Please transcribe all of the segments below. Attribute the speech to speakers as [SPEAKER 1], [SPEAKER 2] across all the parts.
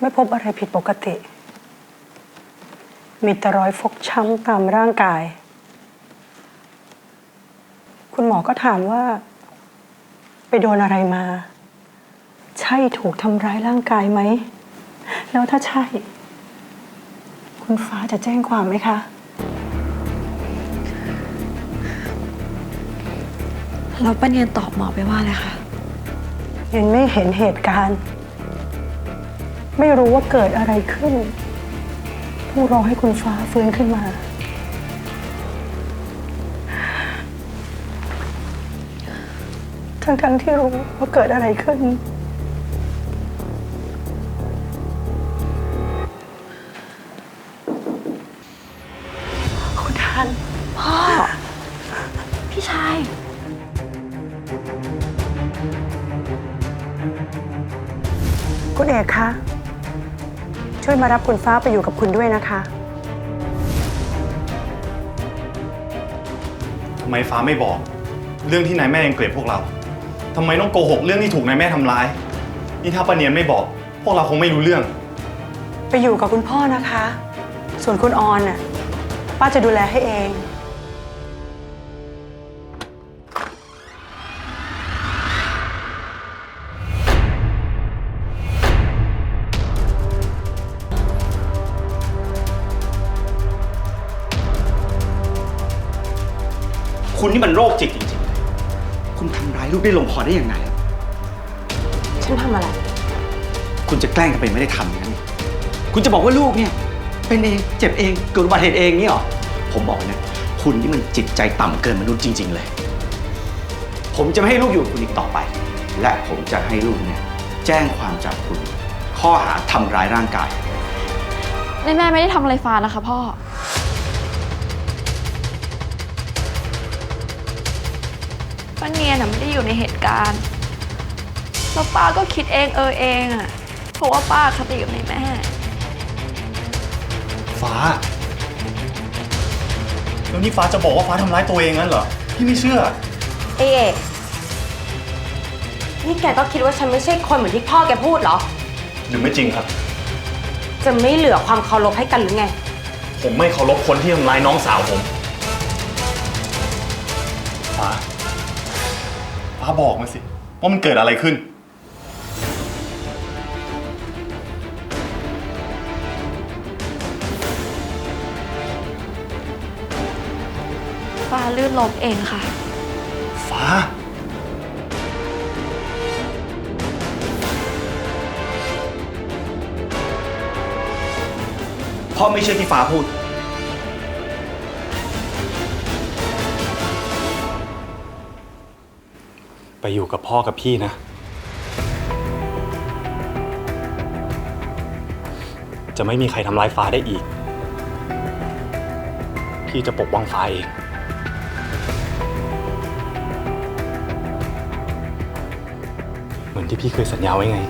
[SPEAKER 1] ไม่พบอะไรผิดปกติ มีแต่รอยฟกช้ำตามร่างกาย คุณหมอก็ถามว่า ไปโดนอะไรมา ใช่ถูกทำร้ายร่างกายไหม แล้วถ้าใช่ คุณฟ้าจะแจ้งความไหมคะ
[SPEAKER 2] แล้วป้าเนียนตอบหมอไปว่าอะไรคะ
[SPEAKER 1] ยังไม่เห็นเหตุการณ์ ไม่รู้ว่าเกิดอะไรขึ้น ต้องรอให้คุณฟ้าฟื้นขึ้นมา ทั้งๆที่รู้ว่าเกิดอะไรขึ้น คุณทัน
[SPEAKER 2] พ่อ พี่ชาย
[SPEAKER 1] คุณเอกคะ ช่วยมารับคุณฟ้าไปอยู่กับคุณด้วยนะคะ
[SPEAKER 3] ทำไมฟ้าไม่บอก เรื่องที่นายแม่ยังเกลียดพวกเราทำไมต้องโกหกเรื่องที่ถูกนายแม่ทำร้าย นี่ถ้าป้าเนียนไม่บอก พวกเราคงไม่รู้เรื่อง
[SPEAKER 1] ไปอยู่กับคุณพ่อนะคะ ส่วนคุณออนน่ะป้าจะดูแลให้เอง
[SPEAKER 4] คุณนี่มันโรคจิตจริงๆเลยคุณทำร้ายลูกได้ลงคอได้ยังไงอะ
[SPEAKER 1] ฉันทำอะไร
[SPEAKER 4] คุณจะแกล้งกันไปไม่ได้ทำอย่างนั้นนี่คุณจะบอกว่าลูกเนี่ย เป็นเองเจ็บเองเกิดอุบัติเหตุเองนี่หรอ ผมบอกเลยนะ คุณนี่มันจิตใจต่ำเกินมนุษย์จริง ๆ เลย ผมจะไม่ให้ลูกอยู่กับคุณอีกต่อไป และผมจะให้ลูกเนี่ยแจ้งความจับคุณ ข้อหาทำร้ายร่างกาย
[SPEAKER 2] ในแม่ไม่ได้ทำอะไรฟ้านะคะพ่อ ป้าเนียนน่ะไม่ได้อยู่ในเหตุการณ์แล้วป้าก็คิดเองเออเองอะเพราะว่าป้าคติกับในแม่
[SPEAKER 3] ฟ้า แล้วนี่ฟ้าจะบอกว่าฟ้าทำร้ายตัวเองงั้นเหรอ พี่ไม่เชื่อ
[SPEAKER 5] เอเอกนี่แกก็คิดว่าฉันไม่ใช่คนเหมือนที่พ่อแกพูดเหรอ
[SPEAKER 3] หรือไม่จริงครับ
[SPEAKER 5] จะไม่เหลือความเคารพให้กันหรือไง
[SPEAKER 3] ผมไม่เคารพคนที่ทำร้ายน้องสาวผม ฟ้า ฟ้าบอกมาสิ ว่ามันเกิดอะไรขึ้น
[SPEAKER 2] ฟ้าลื่นล้มเองค่ะ
[SPEAKER 3] ฟ้า
[SPEAKER 4] พ่อไม่เชื่อที่ฟ้าพูด
[SPEAKER 3] ไปอยู่กับพ่อกับพี่นะ จะไม่มีใครทำร้ายฟ้าได้อีก พี่จะปกป้องฟ้าเอง เหมือนที่พี่เคยสัญญาไว้ไง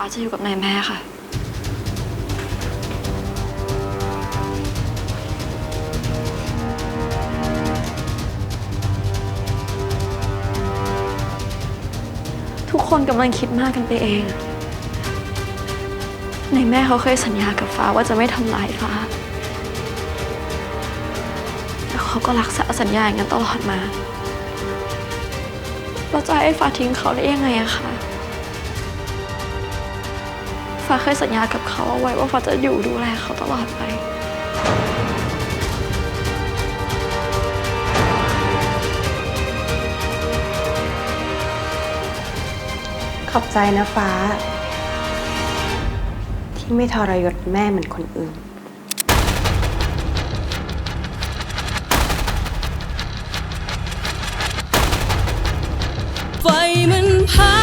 [SPEAKER 2] ฟ้าจะอยู่กับนายแม่ค่ะ ทุกคนกำลังคิดมากกันไปเองในแม่เขาเคยสัญญากับฟ้าว่าจะไม่ทำร้ายฟ้าแล้วเขาก็รักษาสัญญาอย่างนั้นตลอดมา เราจะให้ฟ้าทิ้งเขาได้ยังไงอะคะ ฟ้าเคยสัญญากับเขาเอาไว้ว่าฟ้าจะอยู่ดูแลเขาตลอดไป
[SPEAKER 5] ขอบใจนะฟ้า ที่ไม่ทรยศแม่เหมือนคนอื่น
[SPEAKER 6] ไฟมันพา